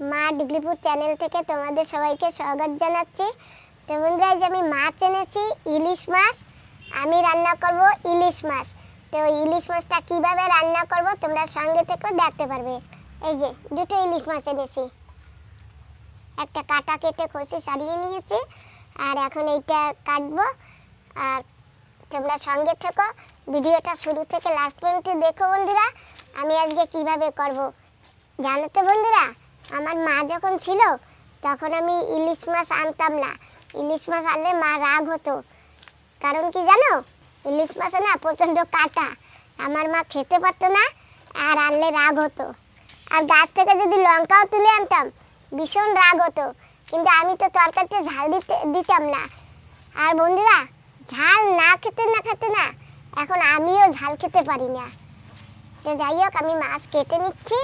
মা ডিগ্রিপুর চ্যানেল থেকে তোমাদের সবাইকে স্বাগত জানাচ্ছি। তো বন্ধুরা আজ আমি মাছ এনেছি, ইলিশ মাছ, আমি রান্না করব ইলিশ মাছ। তো ইলিশ মাছটা কীভাবে রান্না করব তোমরা সঙ্গে থেকেও দেখতে পারবে। এই যে দুটো ইলিশ মাছ এনেছি। একটা কাটা কেটে খসে সারিয়ে নিয়েছি, আর এখন এইটা কাটবো। আর তোমরা সঙ্গে থেকো, ভিডিওটা শুরু থেকে লাস্ট পর্যন্ত দেখো বন্ধুরা, আমি আজকে কীভাবে করব জানো তো বন্ধুরা? আমার মা যখন ছিল, তখন আমি ইলিশ মাছ আনতাম না। ইলিশ মাছ আনলে মা রাগ হতো। কারণ কি জানো? ইলিশ মাছে না প্রচণ্ড কাটা। আমার মা খেতে পারতো না, আর আনলে রাগ হতো। আর গাছ থেকে যদি লঙ্কাও তুলে আনতাম, ভীষণ রাগ হতো। কিন্তু আমি তো তরকারিতে ঝাল দিতে, দিতাম না। আর বন্ধুরা, ঝাল না খেতে না খেতে না, এখন আমিও ঝাল খেতে পারি না। তো যাই হোক, আমি মাছ কেটে নিচ্ছি।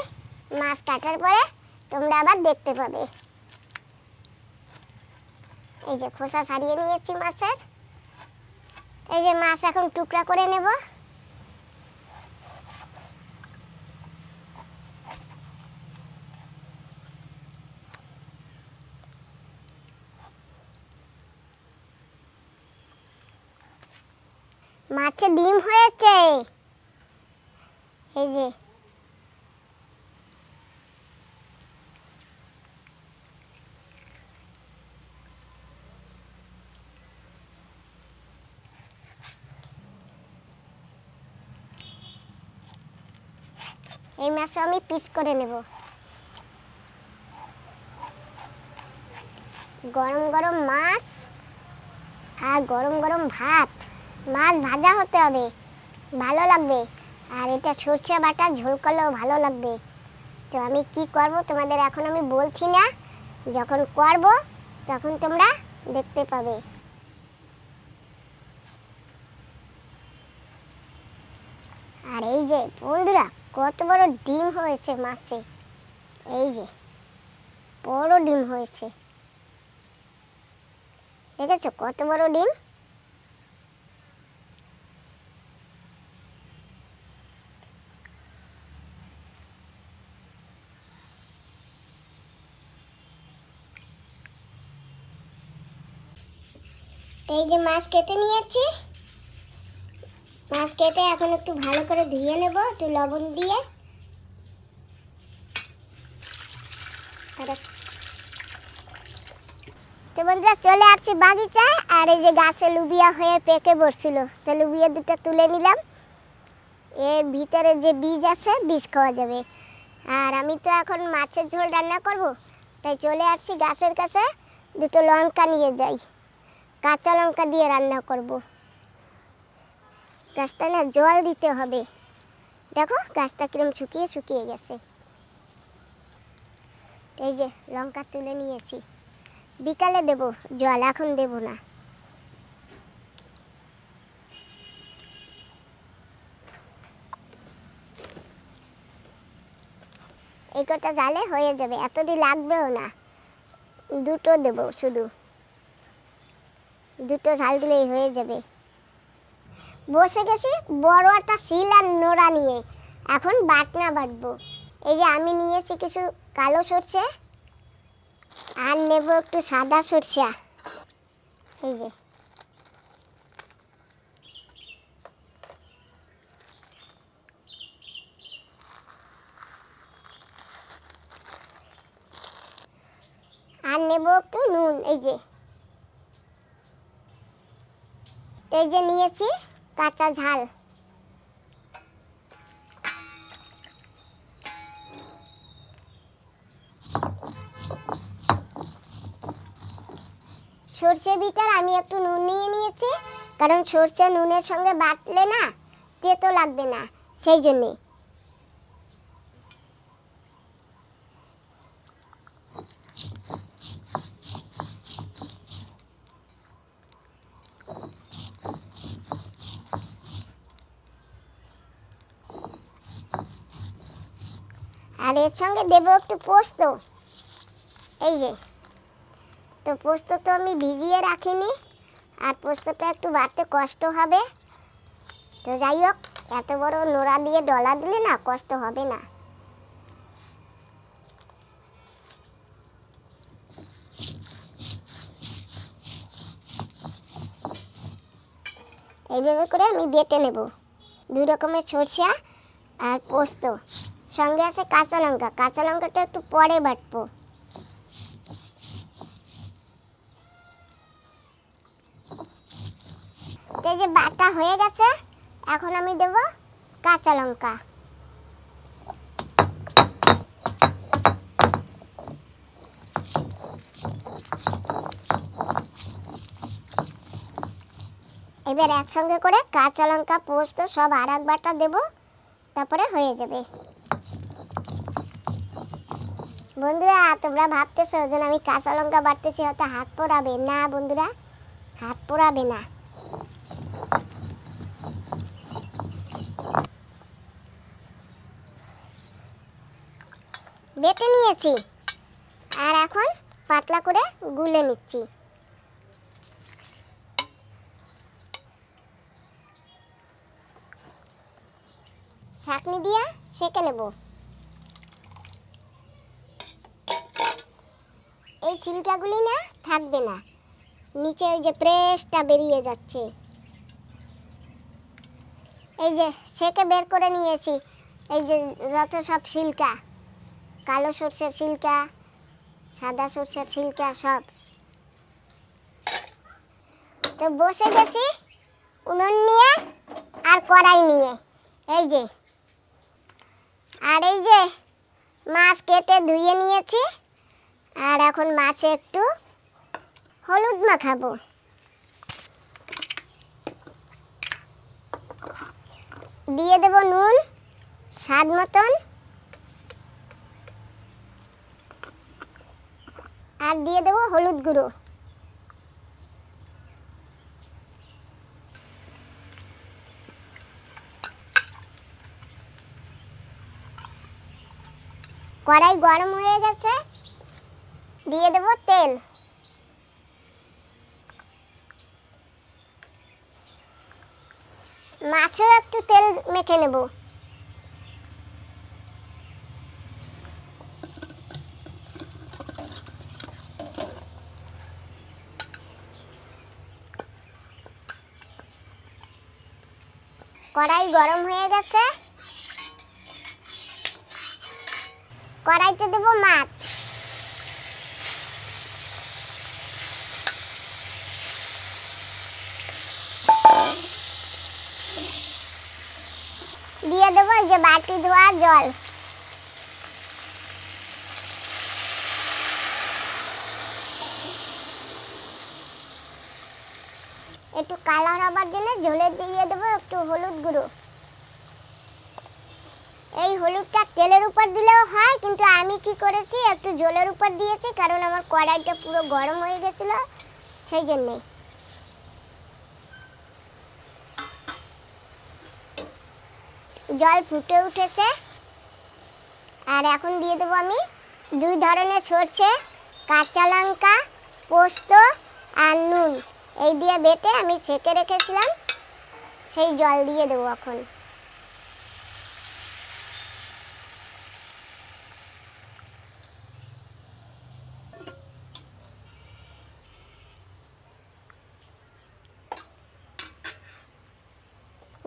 মাছ কাটার পরে তোমরা আবার দেখতে পাবে। এই যে খোসা সারিয়ে নিয়েছি মাছের। এই যে মাছ এখন টুকরা করে নেব। মাছে ডিম হয়েছে। এই যে এই মাছও আমি পিস করে নেব। গরম গরম মাছ আর গরম গরম ভাত। মাছ ভাজা হতে হবে, ভালো লাগবে। আর এটা সরষে বাটা, ঝোল করলেও ভালো লাগবে। তো আমি কি করব তোমাদের এখন আমি বলছি না। যখন করব, তখন তোমরা দেখতে পাবে। আর এই যে বন্ধুরা কত বড় ডিম হয়েছে মাছে? এই যে, বড় ডিম হয়েছে। দেখেছ কত বড় ডিম? এই যে মাছ কেটে নিয়েছি। মাছ কেটে এখন একটু ভালো করে ধুয়ে নেব, একটু লবণ দিয়ে। তো বন্ধুরা, চলে আসছি বাগিচায়, আর এই যে গাছে লুবিয়া হয়ে পেকে বসছিল। তো লুবিয়া দুটো তুলে নিলাম। এর ভিতরে যে বীজ আছে, বীজ খাওয়া যাবে। আর আমি তো এখন মাছের ঝোল রান্না করব, তাই চলে আসছি গাছের কাছে। দুটো লঙ্কা নিয়ে যাই। কাঁচা লঙ্কা দিয়ে রান্না করব। গাছটা না জল দিতে হবে। দেখো গাছটা কিরম শুকিয়ে শুকিয়ে গেছে। এই যে লঙ্কা তুলে নিয়েছি। বিকালে দেব, জল এখন দেব না। এই কটা জালে হয়ে যাবে এতটি লাগবেও না। দুটো দেব শুধু। দুটো ঝাল দিলেই হয়ে যাবে। বসে গেছি বড় একটা শিল আর নোড়া নিয়ে। এখন বাটনা বাটবো এই যে আমি নিয়েছি কিছু কালো সরষে, আর নেব একটু সাদা সরষা। এই যে। আর নেব একটু নুন, এই যে। এই যে নিয়েছি। কাঁচা ঝাল। সর্ষে বিটার আমি একটু নুন নিয়ে নিয়েছি, কারণ সর্ষে নুনের সঙ্গে বাটলে না তেতো লাগবে না, সেই জন্যে। এর সঙ্গে দেব একটু পোস্ত। এই যে। তো পোস্ত তো আমি ভিজিয়ে রাখিনি, আর পোস্তটা একটু বাড়তে কষ্ট হবে। তো যাই হোক, এত বড় নোড়া দিয়ে ডলা দিলে না কষ্ট হবে না। এইভাবে করে আমি বেটে নেব। দুই রকমের সরষা আর পোস্ত। সঙ্গে আছে কাঁচা লঙ্কা। কাঁচা লঙ্কাটা একটু পরে বাটবো। এই যে বাটা হয়ে গেছে, এখন আমি দেব কাঁচা লঙ্কা। এবার একসঙ্গে করে কাঁচা লঙ্কা, পোস্ত সব আর এক বাটা দেবো, তারপরে হয়ে যাবে। বন্ধুরা, তোমরা ভাবতেছো যে আমি কাঁচা লঙ্কা বাড়তেছি হয়তো হাত পোড়াবে? না, বন্ধুরা, হাত পোড়াবে না। বেটে নিয়েছি। আর এখন পাতলা করে গুলে নিচ্ছি। ছাঁকনি দিয়া সেঁকে নেব। এই ছিলকাগুলি না থাকবে না। নিচে ওই যে প্রেসটা বেরিয়ে যাচ্ছে। এই যে সেকে বের করে নিয়েছি। এই যে যত সব সিল্কা কালো সর্ষের সিল্কা সাদা সর্ষের সিল্কা সব। তো বসে গেছি উনুন নিয়ে আর কড়াই নিয়ে। এই যে। আর এই যে মাছ কেটে ধুয়ে নিয়েছি। আর এখন মাছে একটু হলুদ মাখাবো। দিয়ে দেব নুন, স্বাদ মতন। আর দিয়ে দেবো হলুদ গুঁড়ো। কড়াই গরম হয়ে গেছে। দিয়ে দেব তেল। মাছেও একটু তেল মেখে নেব। কড়াই গরম হয়ে গেছে। কড়াইতে দেব মাছ দিয়ে দেবো এই যে বাটি ধোয়া জল। একটু কালার হবার জন্য ঝোলে দিয়ে দেবো একটু হলুদ গুঁড়ো। এই হলুদটা তেলের উপর দিলেও হয়, কিন্তু আমি কি করেছি, একটু জলের উপর দিয়েছি, কারণ আমার কড়াইটা পুরো গরম হয়ে গেছিল, সেই জন্যে। জল ফুটে উঠেছে। আর এখন দিয়ে দেবো আমি দুই ধরনের সরষে, কাঁচা লঙ্কা, পোস্ত আর নুন। এই দিয়ে বেটে আমি ছেঁকে রেখেছিলাম। সেই জল দিয়ে দেবো এখন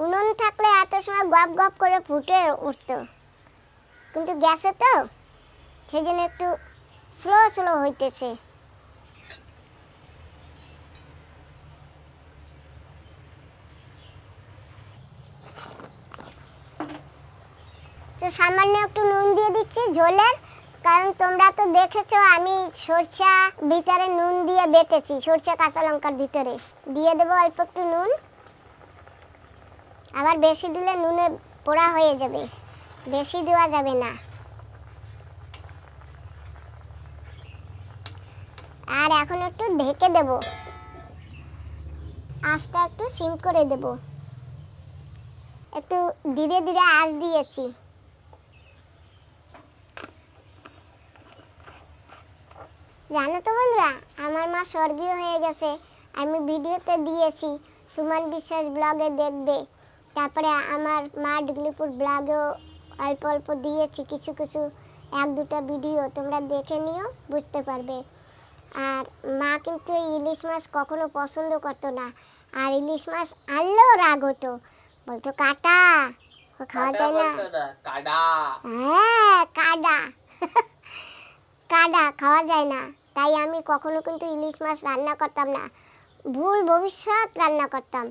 উনুন থাকলে এত সময় গপ গপ করে ফুটে উঠতো। কিন্তু গ্যাসে তো সেই জন্য একটু স্লো স্লো হইতেছে। তো সামান্য একটু নুন দিয়ে দিচ্ছি ঝোলের, কারণ তোমরা তো দেখেছ আমি সরষা ভিতরে নুন দিয়ে বেটেছি, সরষা, কাঁচা লঙ্কার ভিতরে। দিয়ে দেবো অল্প একটু নুন। আবার বেশি দিলে নুনে পোড়া হয়ে যাবে। বেশি দেওয়া যাবে না। আর এখন একটু ঢেকে দেব। আঁচটা একটু সিম করে দেব। একটু ধীরে ধীরে আঁচ দিয়েছি। জানো তো বন্ধুরা, আমার মা স্বর্গীয় হয়ে গেছে। আমি ভিডিওতে দিয়েছি, সুমান বিশ্বাস ব্লগে দেখবে। তারপরে আমার মা ডিগলিপুর ব্লগেও অল্প অল্প দিয়েছি কিছু কিছু এক দুটো ভিডিও তোমরা দেখে নিও বুঝতে পারবে। আর মা কিন্তু ইলিশ মাছ কখনো পছন্দ করতো না। আর ইলিশ মাছ আনলেও রাগ হতো। বলতো কাটা খাওয়া যায় না। হ্যাঁ কাডা কাডা খাওয়া যায় না। তাই আমি কখনো কিন্তু ইলিশ মাছ রান্না করতাম না। ভুল ভবিষ্যৎ রান্না করতাম।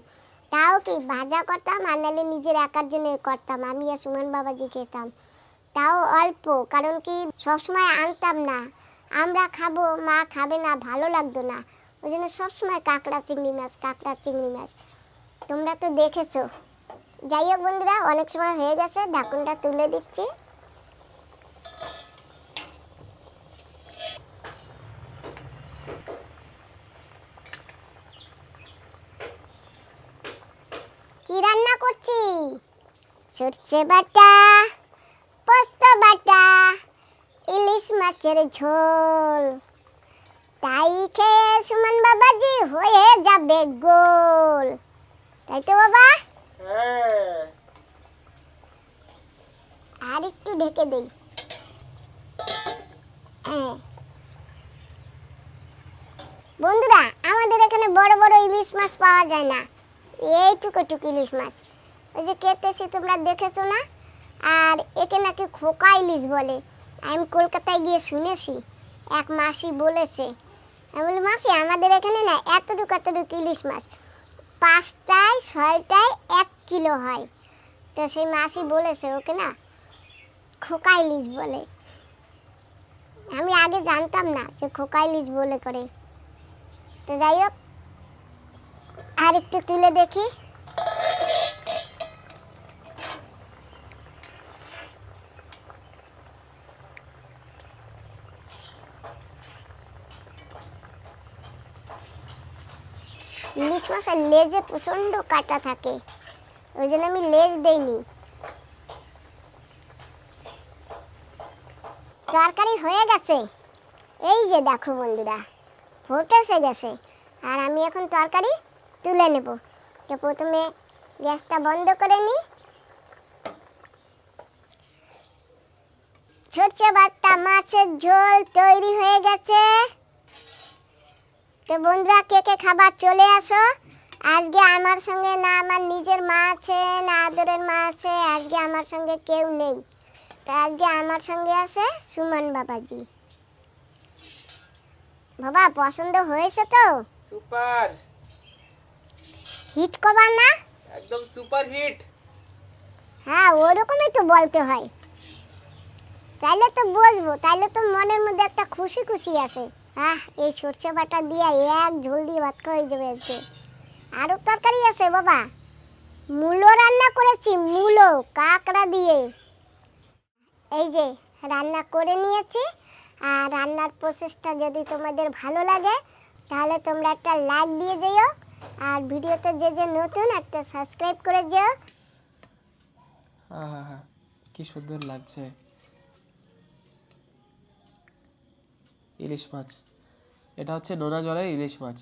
তাও কি? ভাজা করতাম আর নাহলে নিজের একার জন্য করতাম। আমি আর সুমন বাবাজি খেতাম। তাও অল্প, কারণ কি সবসময় আনতাম না। আমরা খাব, মা খাবে না, ভালো লাগতো না। ওই জন্য সবসময় কাঁকড়া, চিংড়ি মাছ, কাঁকড়া, চিংড়ি মাছ। তোমরা তো দেখেছ। যাই হোক বন্ধুরা, অনেক সময় হয়ে গেছে, ঢাকুনটা তুলে দিচ্ছি কি রান্না করছি সর্ষে বাটা, পোস্ত বাটা, ইলিশ মাছের ঝোল। তাই খেয়ে সুমন বাবাজি হয়ে যাবে গোল। তাই তো বাবা? আর একটু ঢেকে দেই। হ্যাঁ। বন্ধুরা, আমাদের এখানে বড় বড় ইলিশ মাছ পাওয়া যায় না। এইটুকু টুকু ইলিশ মাছ। ওই যে কেটেছি, তোমরা দেখেছ না? আর একে নাকি খোকা ইলিশ বলে। আমি কলকাতায় গিয়ে শুনেছি, এক মাসি বলেছে। আমি বলি মাসি, আমাদের এখানে না এতটুকু এতটুকু ইলিশ মাছ। পাঁচটায়, ছয়টায় এক কিলো হয়। তো সেই মাসি বলেছে ওকে না খোকা ইলিশ বলে। আমি আগে জানতাম না যে খোকা ইলিশ বলে করে। তো যাই হোক আর একটু তুলে দেখি। ইলিশ মাছের লেজে প্রচণ্ড কাটা থাকে। ওই জন্য আমি লেজ দেইনি। তরকারি হয়ে গেছে। এই যে দেখো বন্ধুরা ফুটেছে গেছে। আর আমি এখন তরকারি তুলে নেব। তো প্রথমে গ্যাসটা বন্ধ করে নিই। সরষে বাটা মাছের ঝোল তৈরি হয়ে গেছে। তো বন্ধুরা কে কে খাবার চলে আসো? আজকে আমার সঙ্গে না আমার নিজের মা আছে না আদরের মা আছে আজকে আমার সঙ্গে কেউ নেই। তো আজকে আমার সঙ্গে আছে সুমন বাবাজি। বাবা পছন্দ হয়েছে তো? সুপার। হিট কবার না? একদম সুপার হিট। হ্যাঁ ওরকমই তো বলতে হয়। তাইলে তো বসবো তাইলে তো মনের মধ্যে একটা খুশি খুশি আসে। আহ, এই সরষে বাটা দিয়ে এক ঝোল দিয়ে ভাত খাওয়া যাবে আজকে। আরও তরকারি আছে বাবা। মূলো রান্না করেছি, মূলো, কাঁকড়া দিয়ে। এই যে, রান্না করে নিয়েছি। আর রান্নার প্রসেসটা যদি তোমাদের ভালো লাগে, তাহলে তোমরা একটা লাইক দিয়ে যেও। আর ভিডিওতে যে যে নতুন, একটা সাবস্ক্রাইব করে যেও। আহা, কি সুন্দর লাগছে। ইলিশ মাছ। এটা হচ্ছে নোনা জলের ইলিশ মাছ।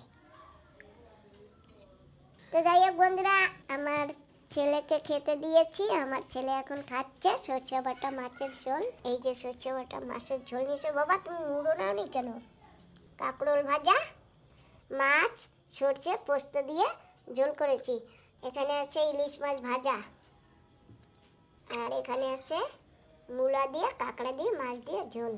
তো যাই হোক বন্ধুরা, আমার ছেলেকে খেতে দিয়েছি, আমার ছেলে এখন খাচ্ছে সরষে বাটা মাছের ঝোল। এই যে সরষে বাটা মাছের ঝোল নিয়েছে, বাবা তুমি মুড়ো নাও নি কেন? কাঁকরোল ভাজা, মাছ, সরষে, পোস্ত দিয়ে ঝোল করেছি। এখানে আছে ইলিশ মাছ ভাজা। আর এখানে আছে মূলা দিয়ে, কাঁকড়া দিয়ে, মাছ দিয়ে ঝোল।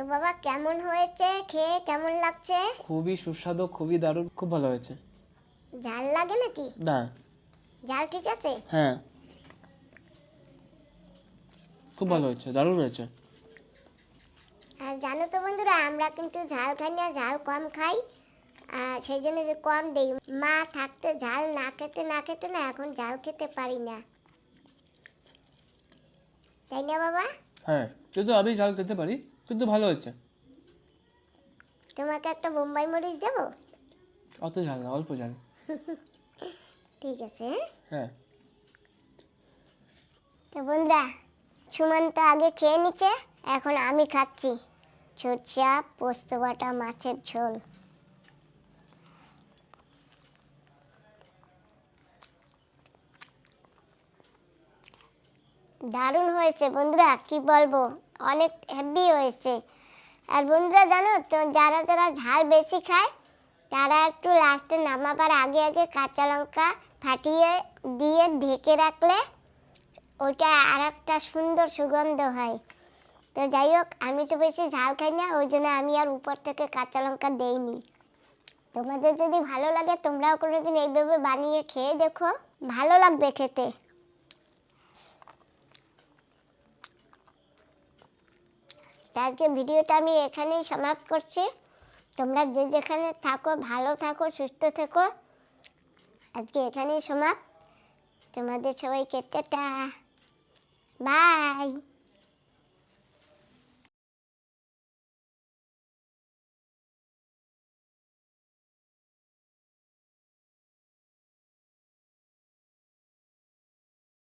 তো বাবা কেমন হয়েছে? খেয়ে কেমন লাগছে? খুবই সুস্বাদু খুবই দারুণ খুব ভালো হয়েছে। ঝাল লাগে নাকি? না। ঝাল ঠিক আছে? হ্যাঁ। খুব ভালো হয়েছে দারুণ হয়েছে। আর জানো তো বন্ধুরা আমরা কিন্তু ঝাল খাই না ঝাল কম খাই। আর সেই জন্য যে কম দেই। মা থাকতে ঝাল না খেতে না খেতে না এখন ঝাল খেতে পারি না। তাই না বাবা? হ্যাঁ কিন্তু আমি ঝাল খেতে পারি। কিন্তু ভালো হয়েছে। তোমাকে একটা বোম্বাই মরিচ দেবো? অত ঝাল না অল্প ঝাল। ঠিক আছে। হ্যাঁ? তো বন্ধুরা সুমন তো আগে খেয়ে নিচ্ছে এখন আমি খাচ্ছি। সরষা পোস্ত বাটা মাছের ঝোল। দারুণ হয়েছে বন্ধুরা কি বলব? অনেক হেভি হয়েছে। আর বন্ধুরা জানো তো, যারা যারা ঝাল বেশি খায়, তারা একটু লাস্টে নামাবার আগে আগে কাঁচা লঙ্কা ফাটিয়ে দিয়ে ঢেকে রাখলে ওইটা আর একটা সুন্দর সুগন্ধ হয়। তো যাই হোক, আমি তো বেশি ঝাল খাই না, ওই জন্য আমি আর উপর থেকে কাঁচা লঙ্কা দেইনি। তোমাদের যদি ভালো লাগে তোমরাও কোনোদিন এইভাবে বানিয়ে খেয়ে দেখো, ভালো লাগবে খেতে। আজকে ভিডিওটা আমি এখানেই সমাপ্ত করছি। তোমরা যে যেখানে থাকো, ভালো থাকো, সুস্থ থেকো। আজকে এখানেই সমাপ্ত। তোমাদের সবাইকে টাটা। বাই।